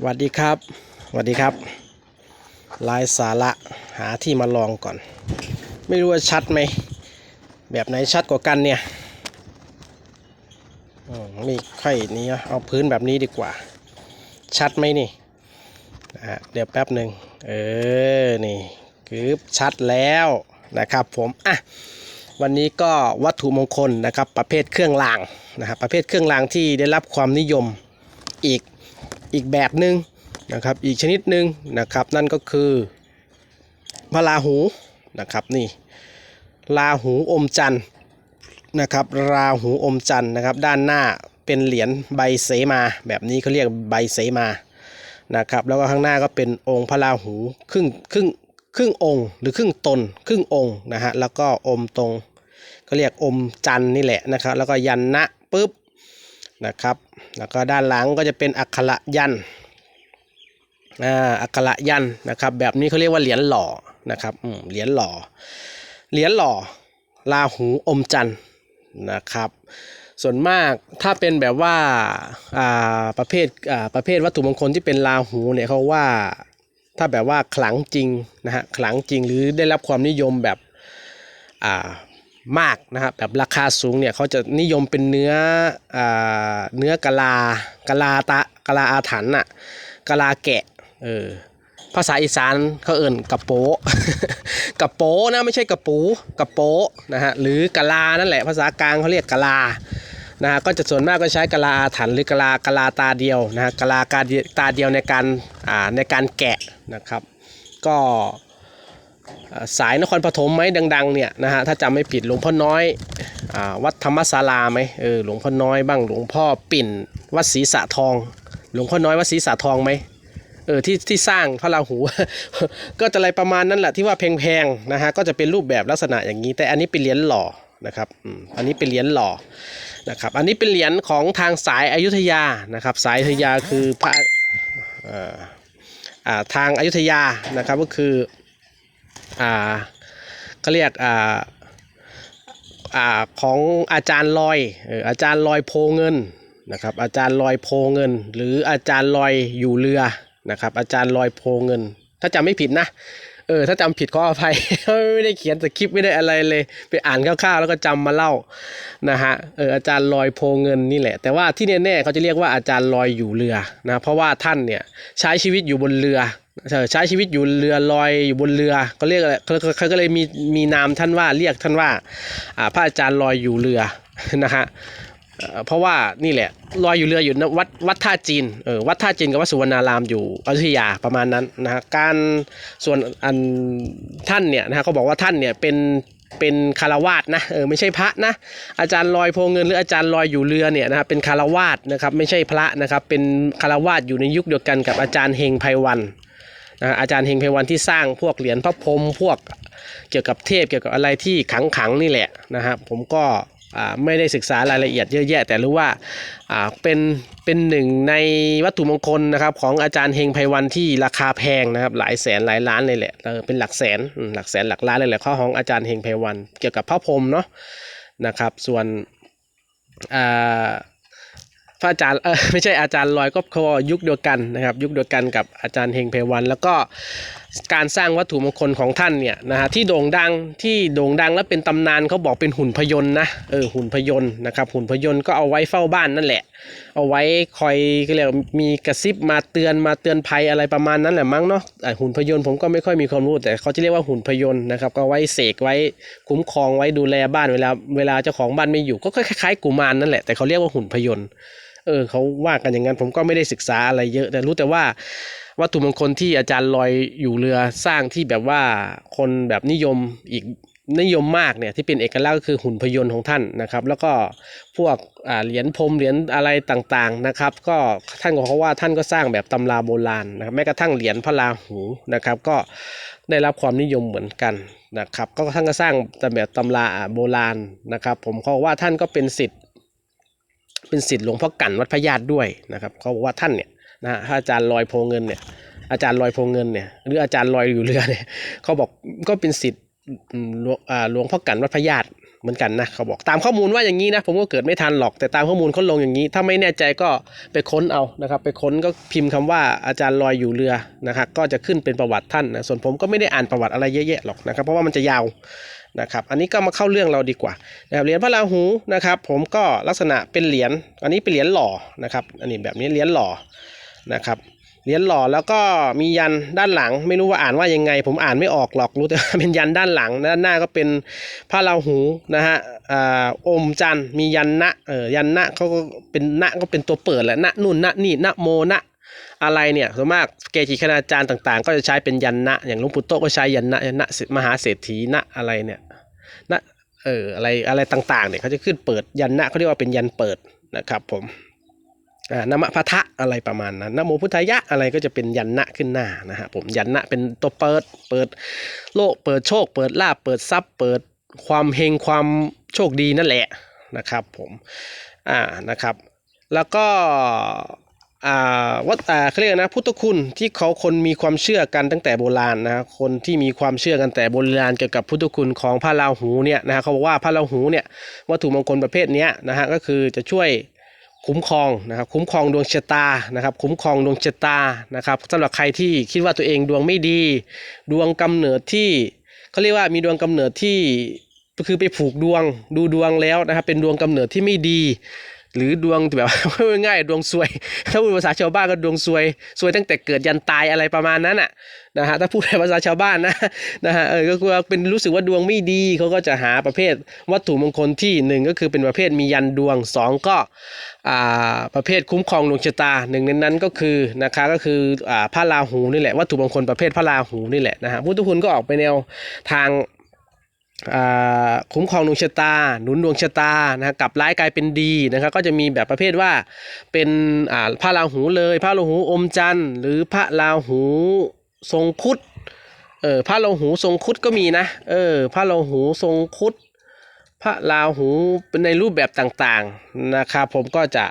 สวัสดีครับสวัสดีครับลายสาระหาที่มาลองก่อน ไม่รู้ว่าชัดไหม แบบไหนชัดกว่ากันเนี่ยอมไม่ค่อยนี้เอาพื้นแบบนี้ดีกว่า ชัดไหมนี่นะเดี๋ยวแป๊บหนึ่งเออ นี่คือชัดแล้วนะครับผมอะวันนี้ก็วัตถุมงคลนะครับ ประเภทเครื่องรางนะครับประเภทเครื่องรางที่ได้รับความนิยมอีก อีกแบบหนึ่งนะครับอีกชนิดหนึ่งนะครับนั่นก็คือพระราหูนะครับนี่ราหูอมจันทร์นะครับราหูอมจันทร์นะครับด้านหน้าเป็นเหรียญใบเสมา แบบนี้เขาเรียกใบเสมานะครับแล้วก็ข้างหน้าก็เป็นองค์พระราหูครึ่งครึ่งครึ่งองค์หรือครึ่งตนครึ่งองค์นะฮะแล้วก็อมตรงก็เรียกอมจันนี่แหละนะครับแล้วก็ยันนะปุ๊บนะครับ แล้วก็ด้านหลังก็จะเป็นอักขระยันอ่าอักขระยันนะครับ แบบนี้เขาเรียกว่าเหรียญหล่อนะครับอืมเหรียญหล่อเหรียญหล่อราหูอมจันทร์นะครับ ส่วนมากถ้าเป็นแบบว่าอ่าประเภทอ่าประเภทวัตถุมงคลที่เป็นราหูเนี่ยเขาว่าถ้าแบบว่าขลังจริงนะฮะขลังจริงหรือได้รับความนิยมแบบอ่า มากนะครับแบบราคาสูงเนี่ยเขาจะนิยมเป็นเนื้ออเนื้อกะลากะลาตะกะลาอาถรรพ์น่ะกะลาแกะเออภาษาอีสานเขาเอิ่นกระโปะกระโปะนะไม่ใช่กระปูกระโปะนะฮะหรือกะลานั่นแหละภาษากลางเขาเรียกกะลานะฮะก็จะส่วนมากก็ใช้กะลาอาถรรพ์หรือกะลากะลาตาเดียวนะฮะกะลากาตาเดียวในการอ่าในการแกะนะครับ ก็ สายนครปฐมไหมดัง ๆ เนี่ยนะฮะถ้าจำไม่ผิดหลวงพ่อน้อยอวัดธรรมศาลาไหมเออหลวงพ่อน้อยบ้างหลวงพ่อปิ่น วัดศรีสะทอง หลวงพ่อน้อยวัดศรีสะทองไหมเออที่ที่สร้างพระราหู ก็จะอะไรประมาณนั้นแหละที่ว่าแพงๆนะฮะก็จะเป็นรูปแบบลักษณะอย่างนี้ แต่อันนี้เป็นเหรียญหล่อนะครับอันนี้เป็นเหรียญหล่อนะครับอันนี้เป็นเหรียญของทางสายอายุธยานะครับสายอยุธยาคือพระอ่าทางอายุธยานะครับก็คือ อ่าเขาเรียกอ่าอ่าของอาจารย์ลอยเอออาจารย์ลอยโพเงินนะครับ อาจารย์ลอยโพเงิน หรืออาจารย์ลอยอยู่เรือนะครับ อาจารย์ลอยโพเงิน ถ้าจำไม่ผิดนะเออถ้าจำผิดขออภัยไม่ได้เขียนสคริปต์ไม่ได้อะไรเลย ไปอ่านคร่าวๆแล้วก็จำมาเล่านะฮะเอออาจารย์ลอยโพเงินนี่แหละ แต่ว่าที่แน่ๆเขาจะเรียกว่าอาจารย์ลอยอยู่เรือนะเพราะว่าท่านเนี่ยใช้ชีวิตอยู่บนเรือ ใช้ชีวิตอยู่เรือลอยอยู่บนเรือก็เรียกอะไรเขาก็เลยมีมีนามท่านว่าเรียกท่านว่าอ่าพระอาจารย์ลอยอยู่เรือนะฮะเอ่อเพราะว่านี่แหละลอยอยู่เรืออยู่ณวัดวัดท่าจีนเออวัดท่าจีนกับวัดสุวรรณารามอยู่อยุธยาประมาณนั้นนะฮะการส่วนอันท่านเนี่ยนะฮะเขาบอกว่าท่านเนี่ยเป็นเป็นคารวาสนะเออไม่ใช่พระนะอาจารย์ลอยโพเงินหรืออาจารย์ลอยอยู่เรือเนี่ยนะครับเป็นคารวาสนะครับไม่ใช่พระนะครับเป็นคารวาสอยู่ในยุคเดียวกันกับอาจารย์เฮงไพวัน อาจารย์เฮงไพวันที่สร้างพวกเหรียญพระพรหมพวกเกี่ยวกับเทพเกี่ยวกับอะไรที่ขังขังๆนี่แหละนะฮะผมก็ไม่ได้ศึกษารายละเอียดเยอะแยะ แต่รู้ว่าเป็นเป็นหนึ่งในวัตถุมงคลนะครับของอาจารย์เฮงไพวันที่ราคาแพงนะครับหลายแสนหลายล้านเลยแหละเป็นหลักแสนหลักแสนหลักล้านเลยแหละข้อของอาจารย์เฮงไพวัน เกี่ยวกับพระพรหมเนาะนะครับส่วนอ่า ระอาจารย์เออไม่ใช่อาจารย์ลอยก็เขายุคเดียวกันนะครับ ยุคเดียวกันกับอาจารย์เฮงเพวัน แล้วก็การสร้างวัตถุมงคลของท่านเนี่ยนะฮะที่โด่งดังที่โด่งดังและเป็นตำนานเขาบอกเป็นหุ่นพยนต์นะเออหุ่นพยนต์นะครับหุ่นพยนต์ก็เอาไว้เฝ้าบ้านนั่นแหละ เอาไว้คอยก็เรียกมีกระซิบมาเตือนมาเตือนภัยอะไรประมาณนั้นแหละมั้งเนาะอะหุ่นพยนต์ผมก็ไม่ค่อยมีความรู้แต่เขาจะเรียกว่าหุ่นพยนต์นะครับก็ไว้เสกไว้คุ้มครองไว้ดูแลบ้านเวลาเวลาเจ้าของบ้านไม่อยู่ก็คล้ายๆกุมารนั่นแหละแต่เขาเรียกว่าหุ่นพยนต์ เออเขาว่ากันอย่างนั้น ผมก็ไม่ได้ศึกษาอะไรเยอะ แต่รู้แต่ว่าวัตถุมงคลที่อาจารย์ลอยอยู่เรือสร้างที่แบบว่าคนแบบนิยมอีกนิยมมากเนี่ยที่เป็นเอกลักษณ์ก็คือหุ่นพยนต์ของท่านนะครับ แล้วก็พวกเหรียญพรมเหรียญอะไรต่างๆนะครับ ก็ท่านก็เขาว่าท่านก็สร้างแบบตำราโบราณนะครับแม้กระทั่งเหรียญพระราหูนะครับ ก็ได้รับความนิยมเหมือนกันนะครับ ก็ท่านก็สร้างแต่แบบตำราโบราณนะครับ ผมเขาว่าท่านก็เป็นสิทธิ์ เป็นศิษย์หลวงพ่อกั่นวัดพระญาติด้วยนะครับเขาบอกว่าท่านเนี่ยนะฮะถ้าอาจารย์ลอยโพเงินเนี่ยอาจารย์ลอยโพเงินเนี่ยหรืออาจารย์ลอยอยู่เรือเนี่ยเขาบอกก็เป็นศิษย์หลวงอ่าหลวงพ่อกั่นวัดพระญาติ เหมือนกันนะเขาบอกตามข้อมูลว่าอย่างนี้นะผมก็เกิดไม่ทันหรอกแต่ตามข้อมูลเขาลงอย่างนี้ ถ้าไม่แน่ใจก็ไปค้นเอานะครับ ไปค้นก็พิมพ์คำว่าอาจารย์ลอยอยู่เรือนะครับก็จะขึ้นเป็นประวัติท่านนะส่วนผมก็ไม่ได้อ่านประวัติอะไรเยอะแยะหรอกนะครับ เพราะว่ามันจะยาวนะครับอันนี้ก็มาเข้าเรื่องเราดีกว่านะครับเหรียญพระราหูนะครับผมก็ลักษณะเป็นเหรียญอันนี้เป็นเหรียญหล่อนะครับอันนี้แบบนี้เหรียญหล่อนะครับ เหรียญหล่อแล้วก็มียันด้านหลัง ไม่รู้ว่าอ่านว่ายังไง ผมอ่านไม่ออกหรอกรู้แต่ว่าเป็นยันด้านหลังด้านหน้าก็เป็นพระราหูนะฮะอ่าอมจันมียันนะเออยันนะเขาก็เป็นนะก็เป็นตัวเปิดแหละนะนู่นนะนี่นะโมนะอะไรเนี่ยส่วนมากเกจิคณาจารย์ต่างๆ ก็จะใช้เป็นยันนะอย่างหลวงปู่โตก็ใช้ยันนะยันนะมหาเศรษฐีนะอะไรเนี่ยนะเอออะไรอะไรต่างๆเนี่ยเขาจะขึ้นเปิดยันนะเขาเรียกว่าเป็นยันเปิดนะครับผม นามะพะทะอะไรประมาณนั้นนโมพุทธายะอะไรก็จะเป็นยันนะขึ้นหน้านะฮะผมยันนะเป็นตัวเปิดเปิดโลกเปิดโชค เปิดลาบเปิดทรัพย์ เปิดความเฮงความโชคดีนั่นแหละนะครับผมอ่านะครับ แล้วก็อ่าวัดอ่าเขาเรียกนะพุทธคุณที่เขาคนมีความเชื่อกันตั้งแต่โบราณนะคนที่มีความเชื่อกันแต่โบราณเกี่ยวกับพุทธคุณของพระราหูเนี่ยนะฮะเขาบอกว่าพระราหูเนี่ยวัตถุมงคลประเภทเนี้ยนะฮะก็คือจะช่วย คุ้มครองนะครับคุ้มครองดวงชะตานะครับคุ้มครองดวงชะตานะครับสำหรับใครที่คิดว่าตัวเองดวงไม่ดี ดวงกำเนิดที่เขาเรียกว่ามีดวงกำเนิดที่คือไปผูกดวงดูดวงแล้วนะครับเป็นดวงกำเนิดที่ไม่ดี หรือดวงแบบง่ายดวงซวย ถ้าพูดภาษาชาวบ้านก็ดวงซวยซวยตั้งแต่เกิดยันตายอะไรประมาณนั้นอะนะฮะถ้าพูดในภาษาชาวบ้านนะนะฮะเออก็คือเป็นรู้สึกว่าดวงไม่ดีเขาก็จะหาประเภทวัตถุมงคลที่หนึ่งก็คือเป็นประเภทมียันดวงสองก็อ่าประเภทคุ้มครองดวงชะตาหนึ่งในนั้นก็คือนะคะก็คืออ่าพระราหูนี่แหละวัตถุมงคลประเภทพระราหูนี่แหละนะฮะพุทธคุณก็ออกไปแนวทาง คุ้มครองดวงชะตา หนุนดวงชะตานะกลับร้ายกลายเป็นดีนะครับก็จะมีแบบประเภทว่าเป็นอ่าพระราหูเลยพระราหูอมจันทร์ หรือพระราหูทรงคุดเออพระราหูทรงคุดก็มีนะเออพระราหูทรงคุดพระราหูในรูปแบบต่างๆนะครับผมก็จะ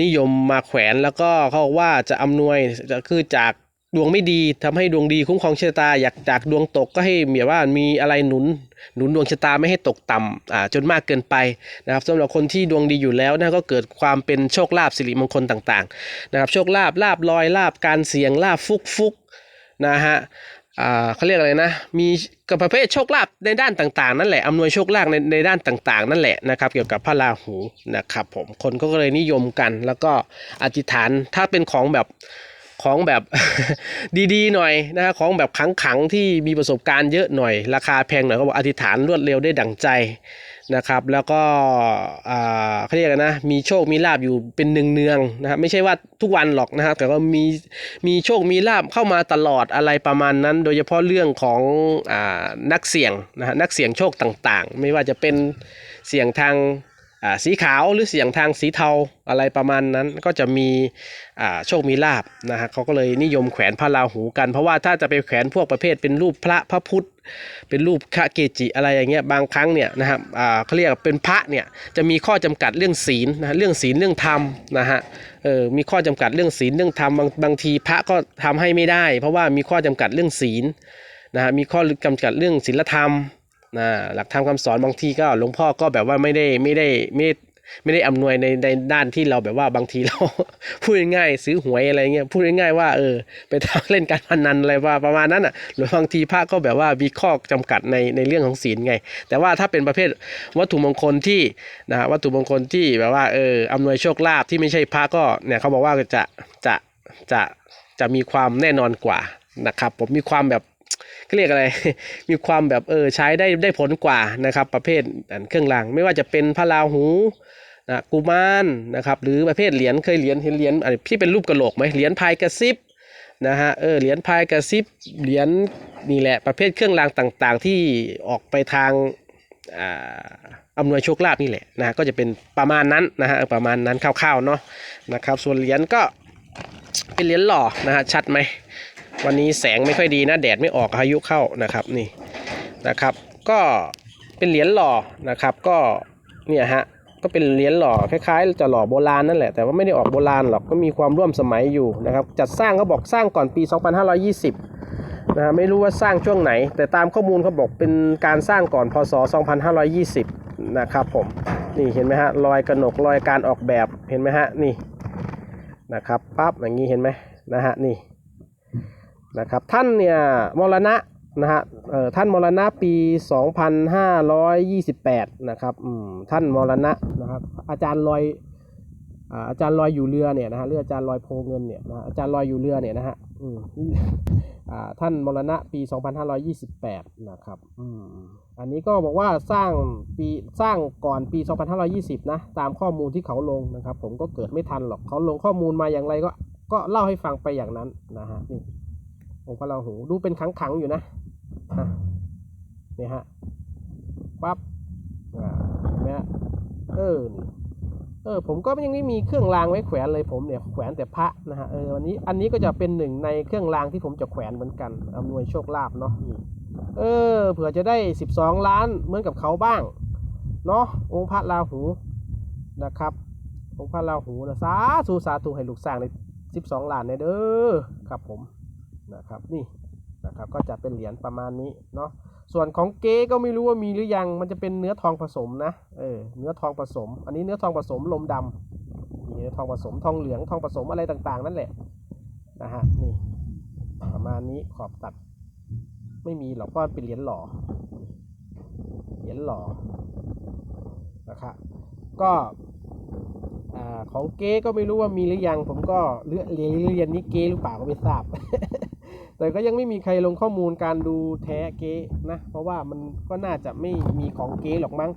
นิยมมาแขวนแล้วก็เขาว่าจะอำนวยจะคือจาก ดวงไม่ดีทำให้ดวงดีคุ้มครองชะตาอยากจากดวงตกก็ให้แบบว่ามีอะไรหนุน หนุนดวงชะตาไม่ให้ตกต่ำอ่าจนมากเกินไปนะครับสำหรับคนที่ดวงดีอยู่แล้วนะก็เกิดความเป็นโชคลาภสิริมงคลต่างๆนะครับโชคลาภลาบลอยลาบการเสี่ยงลาบฟุกฟุกนะฮะอ่าเขาเรียกอะไรนะ มีกับประเภทโชคลาภในด้านต่างๆ นั่นแหละอำนวยโชคลาภในในด้านต่าง ๆ นั่นแหละนะครับเกี่ยวกับพระราหูนะครับผมคนก็เลยนิยมกัน แล้วก็อธิษฐานถ้าเป็นของแบบ ของแบบดีๆหน่อยนะฮะของแบบขังๆที่มีประสบการณ์เยอะหน่อย ราคาแพงหน่อยก็บอกอธิษฐานรวดเร็วได้ดั่งใจนะครับ แล้วก็อ่าเขาเรียกนนะมีโชคมีลาบอยู่เป็นเนืองๆนะครับไม่ใช่ว่าทุกวันหรอกนะครับ แต่ก็มีมีโชคมีลาบเข้ามาตลอดอะไรประมาณนั้น โดยเฉพาะเรื่องของอ่านักเสี่ยงนะฮะนักเสี่ยงโชคต่างๆ ไม่ว่าจะเป็นเสี่ยงทาง สีขาวหรือเสียงทางสีเทาอะไรประมาณนั้น ก็จะมีโชคมีลาบนะฮะเขาก็เลยนิยมแขวนพระราหูกัน เพราะว่าถ้าจะไปแขวนพวกประเภทเป็นรูปพระพระพุทธ เป็นรูปพระเกจิอะไรอย่างเงี้ยบางครั้งเนี่ยนะครับเขาเรียกว่าเป็นพระเนี่ยจะมีข้อจำกัดเรื่องศีลนะเรื่องศีลเรื่องธรรมนะฮะเออมีข้อจำกัดเรื่องศีลเรื่องธรรมบางบางทีพระก็ทำให้ไม่ได้ เพราะว่ามีข้อจำกัดเรื่องศีลนะฮะมีข้อจำกัดเรื่องศีลธรรม นะหลักธรรมคำสอนบางทีก็หลวงพ่อก็แบบว่าไม่ได้ไม่ได้ไม่ได้ไม่ได้อำนวยในในด้านที่เราแบบว่าบางทีเรา พูดง่ายๆซื้อหวยอะไรเงี้ยพูดง่ายๆว่าเออไปทำเล่นการพนันอะไรว่าประมาณนั้นอะหรือบางทีพระก็แบบว่ามีข้อจำกัดในในเรื่องของศีลไง แต่ว่าถ้าเป็นประเภทวัตถุมงคลที่นะวัตถุมงคลที่แบบว่าเอออำนวยโชคลาภที่ไม่ใช่พระก็เนี่ยเขาบอกว่าจะจะจะจะมีความแน่นอนกว่านะครับผมมีความแบบ เขาเรียกอะไร มีความแบบเออใช้ได้ได้ผลกว่านะครับ ประเภทเครื่องราง ไม่ว่าจะเป็นพระราหูนะกุมารนะครับ หรือประเภทเหรียญเคยเหรียญเห็นเหรียญอะไรที่เป็นรูปกระโหลกไหมเหรียญพายกระซิบนะฮะเออเหรียญพายกระซิบเหรียญนี่แหละประเภทเครื่องรางต่างๆ ที่ออกไปทางอ่าอำนวยโชคลาภนี่แหละนะก็จะเป็นประมาณนั้นนะฮะประมาณนั้นคร่าวๆเนาะนะครับ ส่วนเหรียญก็เป็นเหรียญหล่อนะฮะชัดไหม วันนี้แสงไม่ค่อยดีนะแดดไม่ออกพายุเข้านะครับนี่นะครับ ก็เป็นเหรียญหล่อนะครับ ก็เนี่ยฮะก็เป็นเหรียญหล่อคล้ายๆ จะหล่อโบราณนั่นแหละแต่ว่าไม่ได้ออกโบราณหรอกก็มีความร่วมสมัยอยู่นะครับ จัดสร้างเขาบอกสร้างก่อนปี 2520นะฮะไม่รู้ว่าสร้างช่วงไหน แต่ตามข้อมูลเขาบอกเป็นการสร้างก่อนพศ 2520 นะครับผมนี่เห็นไหมฮะรอยกระหนกรอยการออกแบบเห็นไหมฮะนี่นะครับปั๊บอย่างนี้เห็นไหมนะฮะนี่ นะครับท่านเนี่ยมรณะนะฮะเอ่อท่านมรณะปี 2528 นะครับอืมท่านมรณะนะครับอาจารย์ลอยอ่าอาจารย์ลอยอยู่เรือเนี่ยนะฮะหรืออาจารย์ลอยโพเงินเนี่ยนะอาจารย์ลอยอยู่เรือเนี่ยนะฮะอืมอ่าท่านมรณะปี 2528 นะครับอืมอันนี้ก็บอกว่าสร้างปีสร้างก่อนปี 2520 นะตามข้อมูลที่เขาลงนะครับ ผมก็เกิดไม่ทันหรอกเขาลงข้อมูลมาอย่างไรก็ก็เล่าให้ฟังไปอย่างนั้นนะฮะนี่ องค์พระราหูดูเป็นขังๆอยู่นะอะเนี่ยฮะปั๊บอ่าเห็นไหมฮะเออนี่เออผมก็ยังไม่มีเครื่องรางไว้แขวนเลยผมเนี่ยแขวนแต่พระนะฮะเออวันนี้อันนี้ก็จะเป็นหนึ่งในเครื่องรางที่ผมจะแขวนเหมือนกันอำนวยโชคลาภเนาะเออเผื่อจะได้ 12 ล้านเหมือนกับเขาบ้างเนาะองค์พระราหูนะครับ องค์พระราหูนะสาธุสาธุให้ลูกสร้างใน12 ล้านในเด้อครับผม นะครับนี่นะครับก็จะเป็นเหรียญประมาณนี้เนาะส่วนของเก๊ก็ไม่รู้ว่ามีหรือยังมันจะเป็นเนื้อทองผสมนะเออเนื้อทองผสม อันนี้เนื้อทองผสมลมดำนี่เนื้อทองผสมทองเหลืองทองผสมอะไรต่างๆ นั่นแหละนะฮะนี่ประมาณนี้ขอบตัด ไม่มีหรอกเพราะเป็นเหรียญหล่อเหรียญหล่อนะครับก็อ่าของเก๊ก็ไม่รู้ว่ามีหรือยัง ผมก็เลือกเรียนเรียนนี้เก๊หรือเปล่าก็ไม่ทราบ แต่ก็ยังไม่มีใครลงข้อมูลการดูแท้เก๊นะ เพราะว่ามันก็น่าจะไม่มีของเก๊หรอกมั้ง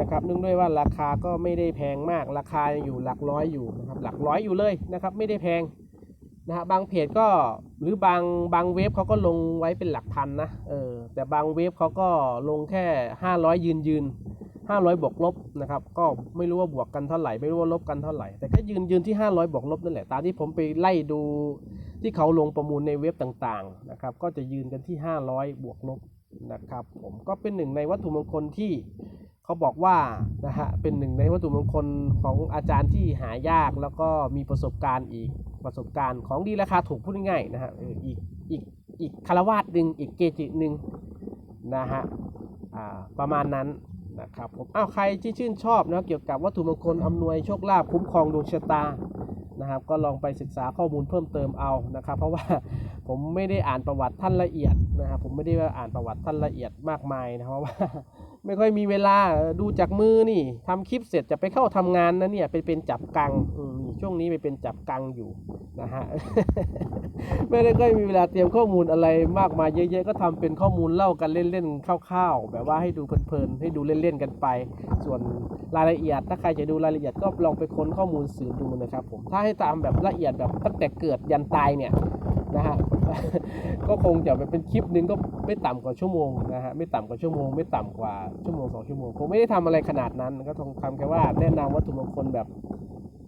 นะครับเนื่องด้วยว่าราคาก็ไม่ได้แพงมาก ราคาอยู่หลักร้อยอยู่นะครับ หลักร้อยอยู่เลยนะครับ ไม่ได้แพงนะฮะบางเพจก็หรือบางบางเว็บเขาก็ลงไว้เป็นหลักพันนะเออแต่บางเว็บเขาก็ลงแค่ 500 ยืนยืน500 บวกลบนะครับ ก็ไม่รู้ว่าบวกกันเท่าไหร่ ไม่รู้ว่าลบกันเท่าไหร่ แต่ก็ยืนยืนที่ 500 บวกลบนั่นแหละ ตามที่ผมไปไล่ดู ที่เขาลงประมูลในเว็บต่างๆนะครับ ก็จะยืนกันที่ 500 บวกลบนะครับ ผมก็เป็นหนึ่งในวัตถุมงคลที่เขาบอกว่านะฮะเป็นหนึ่งในวัตถุมงคลของอาจารย์ที่หายากแล้วก็มีประสบการณ์อีกประสบการณ์ของดีราคาถูกพูดง่ายๆนะฮะเอออีกอีกอีกคารวาสหนึ่งอีกเกจิหนึ่งนะฮะประมาณนั้นนะครับผมอ้าวใครที่ชื่นชอบนะเกี่ยวกับวัตถุมงคลอำนวยโชคลาภคุ้มครองดวงชะตา นะครับ ก็ลองไปศึกษาข้อมูลเพิ่มเติมเอานะครับ เพราะว่าผมไม่ได้อ่านประวัติท่านละเอียดนะครับ ผมไม่ได้ว่าอ่านประวัติท่านละเอียดมากมายนะเพราะว่า ไม่ค่อยมีเวลาดูจากมือนี่ทำคลิปเสร็จจะไปเข้าทำงานนะเนี่ยไปเป็นจับกังช่วงนี้ไปเป็นจับกังอยู่นะฮะไม่ได้ค่อยมีเวลาเตรียมข้อมูลอะไรมากมายเยอะๆก็ทำเป็นข้อมูลเล่ากันเล่นๆคร่าวๆ แบบว่าให้ดูเพลินๆให้ดูเล่นๆกันไป ส่วนรายละเอียด ถ้าใครจะดูรายละเอียดก็ลองไปค้นข้อมูลสืบดูนะครับผมถ้าให้ตามแบบละเอียดแบบตั้งแต่เกิดยันตายเนี่ย นะฮะก็คงจะเป็นคลิปหนึงก็ไม่ต่ำกว่าชั่วโมงนะฮะไม่ต่ำกว่าชั่วโมง ไม่ต่ำกว่าชั่วโมงสองชั่วโมงผมไม่ได้ทำอะไรขนาดนั้นก็ทงทำแค่ว่าแนะนำวัตถุมงคลแบบ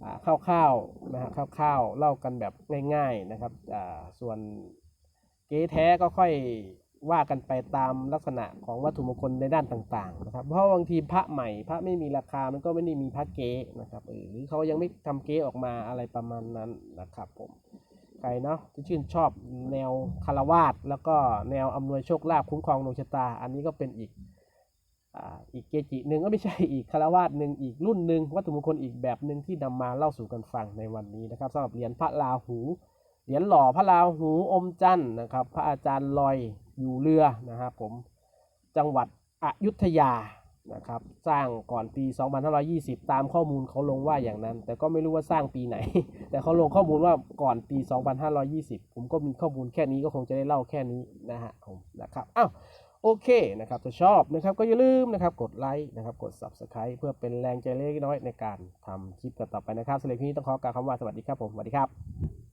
อ่าคร่าวๆนะฮะคร่าวๆเล่ากันแบบง่าย ๆนะครับอ่าส่วนเก๊แท้ก็ค่อยว่ากันไปตามลักษณะของวัตถุมงคลในด้านต่าง ๆ นะครับ เพราะบางทีพระใหม่พระไม่มีราคามันก็ไม่ได้มีพระเก๊นะครับหรือเขายังไม่ทำเก๊ออกมาอะไรประมาณนั้นนะครับผม ใครเนาะที่ชื่นชอบแนวคารวาสแล้วก็แนวอำนวยโชคลาภคุ้มครองดวงชะตา อันนี้ก็เป็นอีกอีกเกจิหนึ่งก็ไม่ใช่อีกคารวาสหนึ่งอีกรุ่นหนึ่งวัตถุมงคลอีกแบบหนึ่งที่นำมาเล่าสู่กันฟังในวันนี้นะครับสำหรับเหรียญพระราหูเหรียญหล่อพระราหูอมจันทร์นะครับ พระอาจารย์ลอยอยู่เรือนะครับผมจังหวัดอยุธยา นะครับ สร้างก่อนปี 2520 ตามข้อมูลเขาลงว่าอย่างนั้น แต่ก็ไม่รู้ว่าสร้างปีไหน แต่เขาลงข้อมูลว่าก่อนปี 2520 ผมก็มีข้อมูลแค่นี้ก็คงจะได้เล่าแค่นี้นะฮะผมนะครับอ้าวโอเคนะครับถ้าชอบนะครับก็อย่าลืมนะครับกดไลค์นะครับกด Subscribe เพื่อเป็นแรงใจเล็กน้อยในการทำคลิปต่อไปนะครับสำหรับคลิปนี้ต้องขอกล่าวคำว่าสวัสดีครับผมสวัสดีครับ